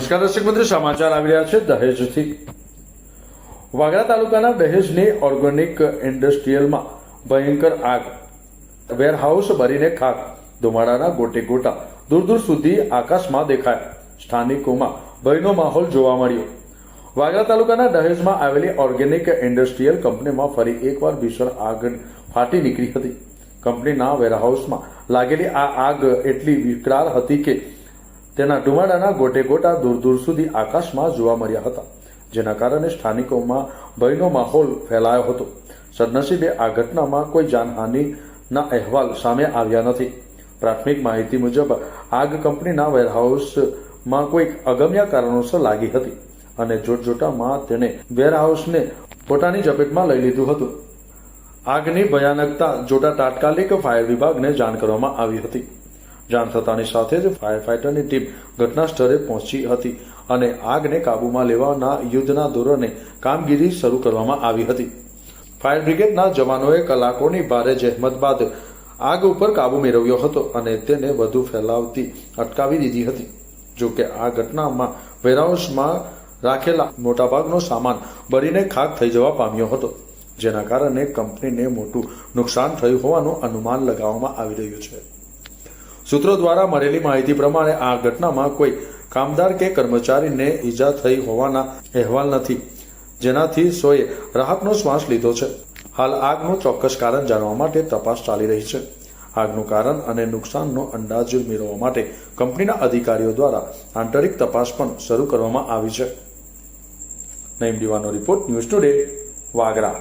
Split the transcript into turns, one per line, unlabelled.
નમસ્કાર દર્શક મિત્રો, સમાચાર આવી રહ્યા છે દહેજથી. વાગરા તાલુકાના દહેજની ઓર્ગેનિક ઇન્ડસ્ટ્રીયલમાં ભયંકર આગ. વેરહાઉસ ભરીને ખાક, ધુમાડાના ગોટે ગોટા, દૂર દૂર સુધી આકાશમાં દેખાય. સ્થાનિકોમાં ભયનો માહોલ જોવા મળ્યો. વાગરા તાલુકાના દહેજમાં આવેલી ઓર્ગેનિક ઇન્ડસ્ટ્રીયલ કંપનીમાં ફરી એકવાર ભીષણ આગ ફાટી નીકળી હતી. કંપનીના વેરહાઉસમાં લાગેલી આ આગ એટલી વિકરાળ હતી કે તેના ધુમાડાના ગોટે ગોટા દૂર દૂર સુધી આકાશમાં જોવા મળ્યા હતા, જેના કારણે સ્થાનિકોમાં ભયનો માહોલ ફેલાયો હતો. સદનસીબે આ ઘટનામાં કોઈ જાનહાનિના અહેવાલ સામે આવ્યા નથી. પ્રાથમિક માહિતી મુજબ, આગ કંપનીના વેરહાઉસમાં કોઈક અગમ્ય કારણોસર લાગી હતી અને જોટજોટામાં તેણે વેરહાઉસને પોતાની ઝપેટમાં લઈ લીધું હતું. આગની ભયાનકતા જોતા તાત્કાલિક ફાયર વિભાગને જાણ કરવામાં આવી હતી. જાણ થતાની સાથે જ ફાયર ફાઇટરની ટીમ ઘટના સ્થળે પહોંચી હતી અને આગને કાબૂમાં લેવાના યુદ્ધના ધોરણે કામગીરી શરૂ કરવામાં આવી હતી. ફાયર બ્રિગેડના જવાનોએ કલાકોની ભારે જહેમત બાદ આગ ઉપર કાબુ મેળવ્યો હતો અને તેને વધુ ફેલાવતી અટકાવી દીધી હતી. જો કે આ ઘટનામાં વેરહાઉસમાં રાખેલા મોટાભાગનો સામાન બળીને ખાક થઈ જવા પામ્યો હતો, જેના કારણે કંપનીને મોટું નુકસાન થયું હોવાનું અનુમાન લગાવવામાં આવી રહ્યું છે. સૂત્રો દ્વારા મળેલી માહિતી પ્રમાણે આ ઘટનામાં કોઈ કામદાર કે કર્મચારીને ઈજા થઈ હોવાના અહેવાલ નથી. જેનાથી સોએ રાહતનો શ્વાસ લીધો છે. હાલ આગનું ચોક્કસ કારણ જાણવા માટે તપાસ ચાલી રહી છે. આગનું કારણ અને નુકસાનનો અંદાજ મેળવવા માટે કંપનીના અધિકારીઓ દ્વારા આંતરિક તપાસ પણ શરૂ કરવામાં આવી છે. નઈમ દીવાનો રિપોર્ટ ન્યૂઝ ટુડે વાગરા.